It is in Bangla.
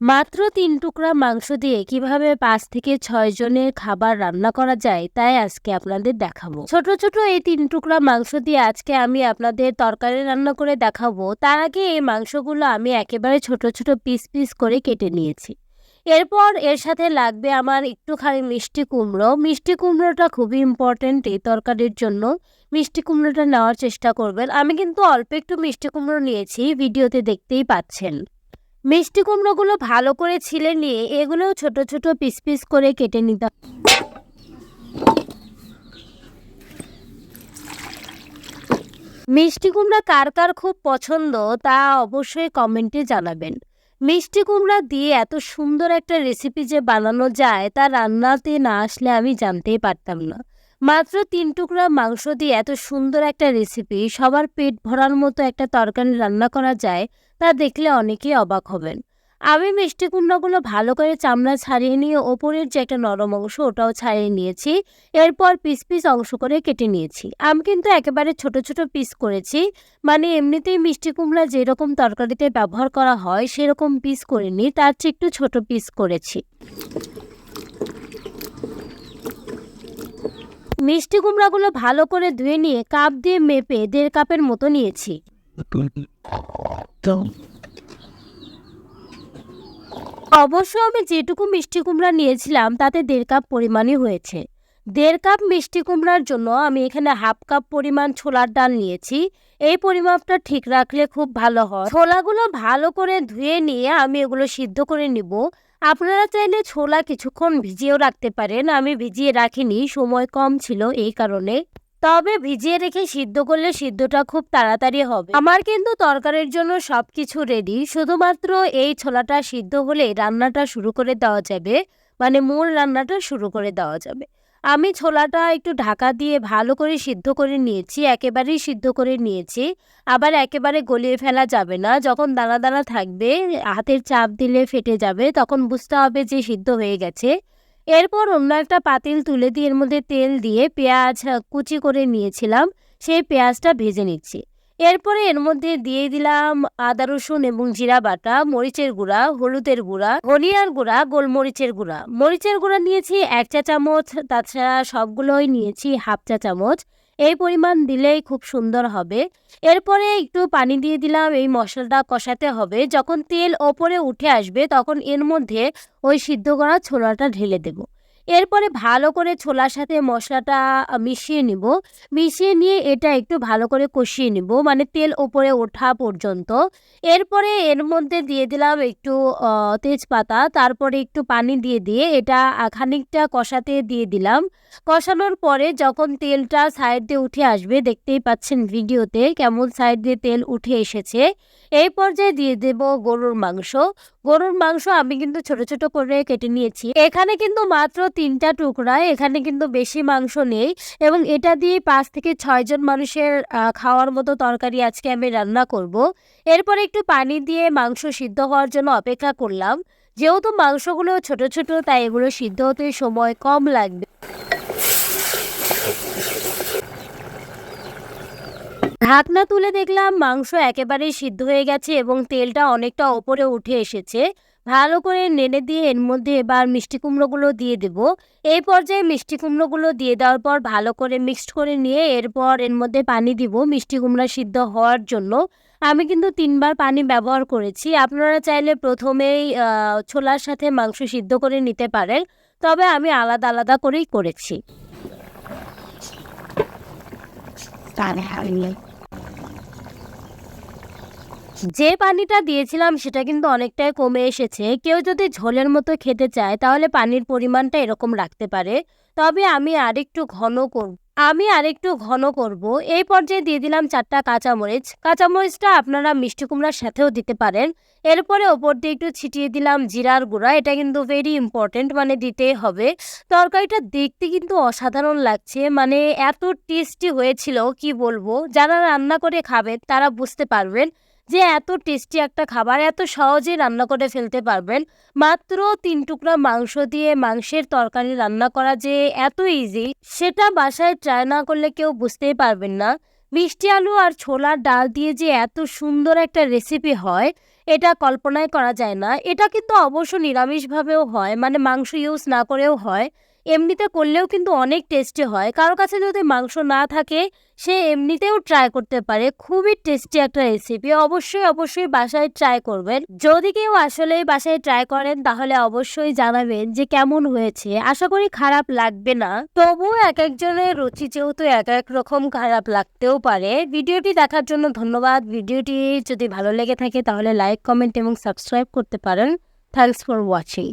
মাত্র তিন টুকরা মাংস দিয়ে কীভাবে পাঁচ থেকে ছয় জনের খাবার রান্না করা যায়, তাই আজকে আপনাদের দেখাবো। ছোট ছোট এই তিন টুকরা মাংস দিয়ে আজকে আমি আপনাদের তরকারি রান্না করে দেখাবো। তার আগে এই মাংসগুলো আমি একেবারে ছোট ছোট পিস পিস করে কেটে নিয়েছি। এরপর এর সাথে লাগবে আমার একটুখানি মিষ্টি কুমড়ো। মিষ্টি কুমড়োটা খুবই ইম্পর্ট্যান্ট এই তরকারির জন্য। মিষ্টি কুমড়োটা নেওয়ার চেষ্টা করবেন। আমি কিন্তু অল্প একটু মিষ্টি কুমড়ো নিয়েছি, ভিডিওতে দেখতেই পাচ্ছেন। মিষ্টি কুমড়োগুলো ভালো করে ছিলে নিয়ে এগুলোও ছোট ছোট পিস পিস করে কেটে নিতে হবে। মিষ্টি কুমড়া কার কার খুব পছন্দ তা অবশ্যই কমেন্টে জানাবেন মিষ্টি কুমড়া দিয়ে এত সুন্দর একটা রেসিপি যে বানানো যায় তা রান্নাতে না আসলে আমি জানতেই পারতাম না মাত্র তিন টুকরা মাংস দিয়ে এত সুন্দর একটা রেসিপি সবার পেট ভরার মতো একটা তরকারি রান্না করা যায়, তা দেখলে অনেকেই অবাক হবেন। আমি মিষ্টি কুমড়াগুলো ভালো করে চামড়া ছাড়িয়ে নিয়ে ওপরের যে একটা নরম অংশ, ওটাও ছাড়িয়ে নিয়েছি। এরপর পিস পিস অংশ করে কেটে নিয়েছি। আমি কিন্তু একেবারে ছোট ছোট পিস করেছি মানে এমনিতেই মিষ্টি কুমড়া যেরকম তরকারিতে ব্যবহার করা হয়, সেরকম পিস করিনি, তার চেয়ে একটু ছোট পিস করেছি। মিষ্টি কুমড়াগুলো ভালো করে ধুয়ে নিয়ে কাপ দিয়ে মেপে দেড় কাপের মতো নিয়েছি। অবশ্য আমি যেটুকু মিষ্টি কুমড়া নিয়েছিলাম, তাতে দেড় কাপ পরিমাণই হয়েছে। দেড় কাপ মিষ্টি কুমড়ার জন্য আমি এখানে হাফ কাপ পরিমাণ ছোলার ডাল নিয়েছি। এই পরিমাপটা ঠিক রাখলে খুব ভালো হয়। ছোলাগুলো ভালো করে ধুয়ে নিয়ে আমি এগুলো সিদ্ধ করে নিব। আপনারা চাইলে ছোলা কিছুক্ষণ ভিজিয়েও রাখতে পারেন। আমি ভিজিয়ে রাখিনি, সময় কম ছিল এই কারণে। তবে ভিজিয়ে রেখে সিদ্ধ করলে সিদ্ধটা খুব তাড়াতাড়ি হবে। আমার কিন্তু তরকারির জন্য সবকিছু রেডি শুধুমাত্র এই ছোলাটা সিদ্ধ হলে রান্নাটা শুরু করে দেওয়া যাবে। মানে মূল রান্নাটা শুরু করে দেওয়া যাবে। আমি ছোলাটা একটু ঢাকা দিয়ে ভালো করে সিদ্ধ করে নিয়েছি, একেবারেই সিদ্ধ করে নিয়েছি। আবার একেবারে গলিয়ে ফেলা যাবে না, যখন দানা দানা থাকবে, হাতের চাপ দিলে ফেটে যাবে, তখন বুঝতে হবে যে সিদ্ধ হয়ে গেছে। এরপর অন্য একটা পাতিল তুলে দিয়ে এর মধ্যে তেল দিয়ে পেঁয়াজ কুচি করে নিয়েছিলাম, সেই পেঁয়াজটা ভেজে নিচ্ছি। এরপরে এর মধ্যে দিয়ে দিলাম আদা, রসুন এবং জিরা বাটা, মরিচের গুঁড়া, হলুদের গুঁড়া, ধনিয়ার গুঁড়া, গোলমরিচের গুঁড়া। মরিচের গুঁড়া নিয়েছি এক চা চামচ, তাছাড়া সবগুলোই নিয়েছি হাফ চা চামচ। এই পরিমাণ দিলেই খুব সুন্দর হবে। এরপরে একটু পানি দিয়ে দিলাম এই মশলাটা কষাতে হবে। যখন তেল ওপরে উঠে আসবে তখন এর মধ্যে ওই সিদ্ধ করা ছোলাটা ঢেলে দেব। এরপরে ভালো করে ছোলার সাথে মশলাটা মিশিয়ে নিব। মিশিয়ে নিয়ে এটা একটু ভালো করে কষিয়ে নিব মানে তেল ওপরে ওঠা পর্যন্ত। এরপরে এর মধ্যে দিয়ে দিলাম একটু তেজপাতা, তারপরে একটু পানি দিয়ে দিয়ে এটা খানিকটা কষাতে দিয়ে দিলাম। কষানোর পরে যখন তেলটা সাইড দিয়ে উঠে আসবে, দেখতেই পাচ্ছেন ভিডিওতে কেমন সাইড দিয়ে তেল উঠে এসেছে। এই পর্যায়ে দিয়ে দেব গরুর মাংস। গরুর মাংস আমি কিন্তু ছোট ছোট করে কেটে নিয়েছি। এখানে কিন্তু মাত্র তিনটা টুকরা, এখানে কিন্তু বেশি মাংস নেই এবং এটা দিয়ে পাঁচ থেকে ছয় জন মানুষের খাওয়ার মতো তরকারি আজকে আমি রান্না করব। এরপরে একটু পানি দিয়ে মাংস সিদ্ধ হওয়ার জন্য অপেক্ষা করলাম। যেহেতু মাংসগুলো ছোট ছোট, তাই এগুলো সিদ্ধ হতে সময় কম লাগবে। ঢাকনা তুলে দেখলাম মাংস একেবারেই সিদ্ধ হয়ে গেছে এবং তেলটা অনেকটা ওপরে উঠে এসেছে। ভালো করে নেড়ে দিয়ে এর মধ্যে এবার মিষ্টি কুমড়োগুলো দিয়ে দেব। এই পর্যায়ে মিষ্টি কুমড়োগুলো দিয়ে দেওয়ার পর ভালো করে মিক্সড করে নিয়ে এরপর এর মধ্যে পানি দিব মিষ্টি কুমড়া সিদ্ধ হওয়ার জন্য। আমি কিন্তু তিনবার পানি ব্যবহার করেছি। আপনারা চাইলে প্রথমেই ছোলার সাথে মাংস সিদ্ধ করে নিতে পারেন। তবে আমি আলাদা আলাদা করেই করেছি। যে পানিটা দিয়েছিলাম সেটা কিন্তু অনেকটাই কমে এসেছে। কেউ যদি ঝোলের মতো খেতে চায় তাহলে পানির পরিমাণটা এরকম রাখতে পারে। তবে আমি আরেকটু ঘন করব আমি আরেকটু ঘন করব। এই পর্যায়ে দিয়ে দিলাম চারটা কাঁচামরিচ। কাঁচামরিচটা আপনারা মিষ্টি কুমড়ার সাথেও দিতে পারেন। এরপরে ওপর দিয়ে একটু ছিটিয়ে দিলাম জিরার গুঁড়া। এটা কিন্তু ভেরি ইম্পর্টেন্ট মানে দিতেই হবে। তরকারিটা দেখতে কিন্তু অসাধারণ লাগছে। মানে এত টেস্টি হয়েছিল, কি বলব? যারা রান্না করে খাবেন তারা বুঝতে পারবেন। যে এত টেস্টি একটা খাবার এত সহজে রান্না করে ফেলতে পারবেন। মাত্র তিন টুকরা মাংস দিয়ে মাংসের তরকারি রান্না করা যে এত ইজি সেটা বাসায় ট্রাই না করলে কেউ বুঝতেই পারবেন না। মিষ্টি আলু আর ছোলার ডাল দিয়ে যে এত সুন্দর একটা রেসিপি হয়, এটা কল্পনায় করা যায় না। এটা কিন্তু অবশ্য নিরামিষভাবেও হয় মানে মাংস ইউজ না করেও হয়। এমনিতে করলেও কিন্তু অনেক টেস্টি হয়। কারও কাছে যদি মাংস না থাকে, সে এমনিতেও ট্রাই করতে পারে। খুবই টেস্টি একটা রেসিপি অবশ্যই অবশ্যই বাসায় ট্রাই করবেন। যদি কেউ আসলে বাসায় ট্রাই করেন, তাহলে অবশ্যই জানাবেন যে কেমন হয়েছে। আশা করি খারাপ লাগবে না। তবুও এক একজনের রুচি যেহেতু এক এক রকম খারাপ লাগতেও পারে। ভিডিওটি দেখার জন্য ধন্যবাদ। ভিডিওটি যদি ভালো লেগে থাকে, তাহলে লাইক কমেন্ট এবং সাবস্ক্রাইব করতে পারেন। Thanks for watching